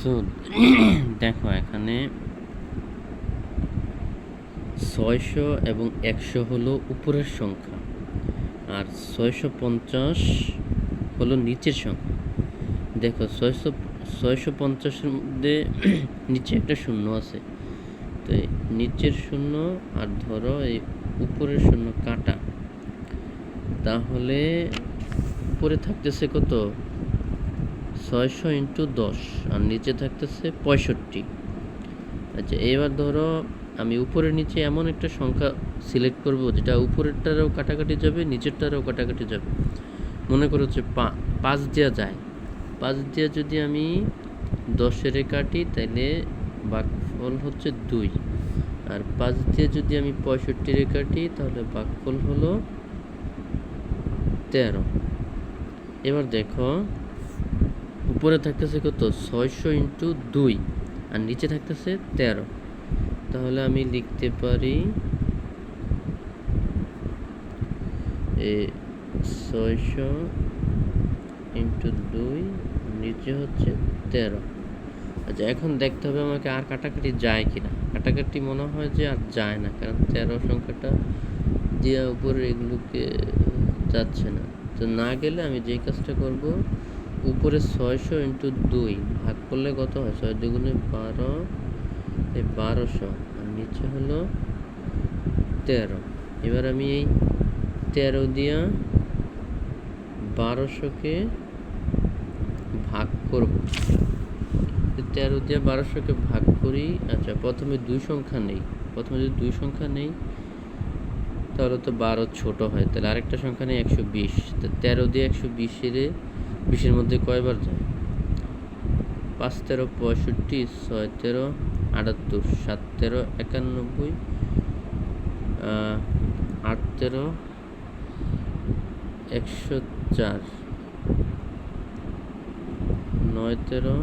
So দেখো এখানে ছয়শো এবং একশো হলো উপরের সংখ্যা, আর ছয়শো পঞ্চাশ হলো নিচের সংখ্যা। দেখো ছয়শো ছয়শো পঞ্চাশের মধ্যে নিচে একটা শূন্য আছে। তো নিচের শূন্য আর ধরো এই উপরের শূন্য কাটা, তাহলে উপরে থাকতেছে কত? ছয়শো ইন্টু দশ আর নিচে থাকতেছে পঁয়ষট্টি। আচ্ছা এবার ধরো আমি উপরের নিচে এমন একটা সংখ্যা সিলেক্ট করব, যেটা উপরেরটারও কাটাকাটি যাবে, নিচেরটারও কাটাকাটি যাবে। মনে করো হচ্ছে পাঁচ দেওয়া যায়। পাঁচ দিয়ে যদি আমি দশেরে কাটি তাহলে বাঘফল হচ্ছে দুই। আর পাঁচ দিয়ে যদি আমি পঁয়ষট্টিরে কাটি, তাহলে বাঘফল হলো তেরো। এবার দেখো উপরে থাকতেছে কত? ছয়শো ইন্টু দুই। আর নিচে থাকতেছে তেরো। তাহলে আমি লিখতে পারি ছয়শো ইন্টু দুই, নিচে হচ্ছে তেরো। আচ্ছা এখন দেখতে হবে আমাকে আর কাটাকাটি যায় কিনা। কাটাকাটি মনে হয় যে আর যায় না, কারণ তেরো সংখ্যাটা দিয়ে উপরে এগুলোকে যাচ্ছে না। তো না গেলে আমি যেই কাজটা করব উপরে ছয়শো ইন্টু দুই ভাগ করলে কত হয়? ছয় দুগুণে বারো, এই বারোশো। আর নিচে হলো তেরো। এবার আমি এই তেরো দিয়া বারোশোকে ভাগ করব। তেরো দিয়ে বারোশোকে ভাগ করি আচ্ছা প্রথমে দুই সংখ্যা নেই। প্রথমে যদি দুই সংখ্যা নেই, তাহলে তো বারো ছোট হয়। তাহলে আরেকটা সংখ্যা নেই, একশো বিশ। তেরো দিয়ে একশো বিশের বিশের মধ্যে কয়বার যায়? পাঁচ তেরো, পঁয়ষট্টি, ছয় তেরো, আটাত্তর, সাত তেরো, একানব্বই আট তেরো, একশো চার, নয় তেরো,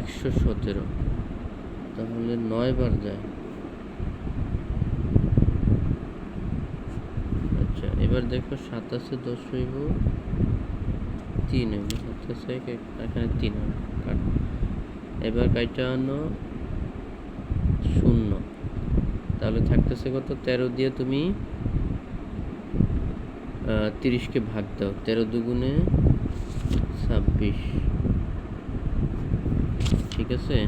একশো সতেরো। তাহলে নয় বার যায় আচ্ছা এবার দেখো সাতাশে দশ হইব তিন হইব, সাতাশে এখানে তিন হইব কাট। এবার কাইটা আনো শূন্য। তাহলে থাকতেছে কত? তেরো দিয়ে তুমি তিরিশকে ভাগ দাও। তেরো দুগুণে ছাব্বিশ। ঠিক আছে?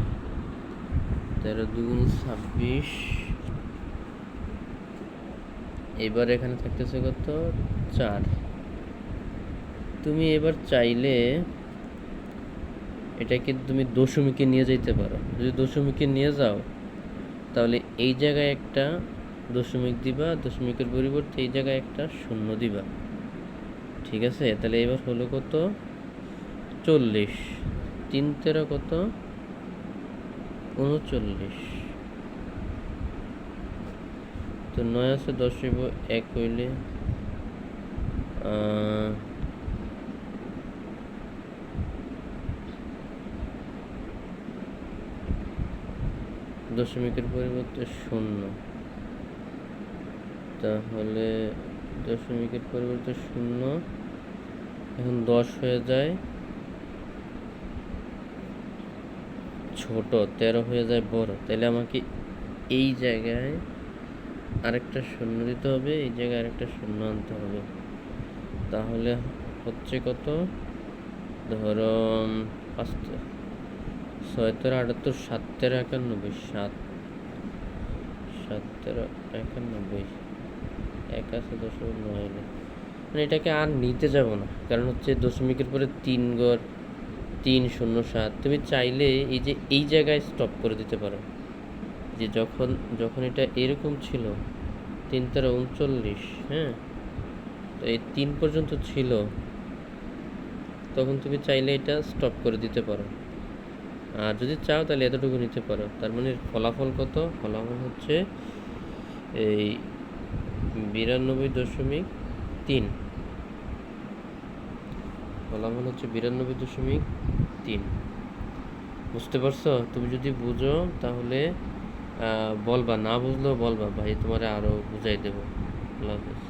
তেরো দুগুণ ছাব্বিশ এবার এখানে থাকতেছে কত? চার। তুমি এবার চাইলে এটাকে তুমি দশমিকে নিয়ে যেতে পারো। যদি দশমিকে নিয়ে যাও, তাহলে এই জায়গায় একটা দশমিক দিবা, দশমিকের পরিবর্তে এই জায়গায় একটা শূন্য দিবা। ঠিক আছে? তাহলে এবার হলো কত? চল্লিশ। তিন তেরো কত? উনচল্লিশ। তো নয় আছে, দশ হইব এক হইলে দশমিকের পরিবর্তে শূন্য। তাহলে দশমিকের পরিবর্তে শূন্য, এখন দশ হয়ে যায় ছোট, তেরো হয়ে যায় বড়। তাহলে আমাকে এই জায়গায় আরেকটা শূন্য দিতে হবে, এই জায়গায় আরেকটা শূন্য আনতে হবে। তাহলে হচ্ছে কত? ধরো পাঁচ ছয় তেরো আটাত্তর সাত তেরো একানব্বই, সাত। সাত একানব্বই, এক আছে দশমিক নয়। মানে এটাকে আর নিতে যাব না, কারণ হচ্ছে দশমিকের পরে তিন গড় তিন শূন্য সাত। তুমি চাইলে এই যে এই জায়গায় স্টপ করে দিতে পারো। যে যখন যখন এটা এরকম ছিল তিন তেরো উনচল্লিশ হ্যাঁ? তো এই তিন পর্যন্ত ছিল, তখন তুমি চাইলে এটা স্টপ করে দিতে পারো। আর যদি চাও তাহলে এতটুকু নিতে পারো। তার মানে ফলাফল কত? ফলাফল হচ্ছে এই বিরানব্বই দশমিক তিন। ফলাফল হচ্ছে বিরানব্বই দশমিক তিন। বুঝতে পারছ? তুমি যদি বুঝো তাহলে বলবা না বুঝলেও বলবা ভাই তোমারে আরও বুঝাই দেবো। আল্লাহ হাফেজ।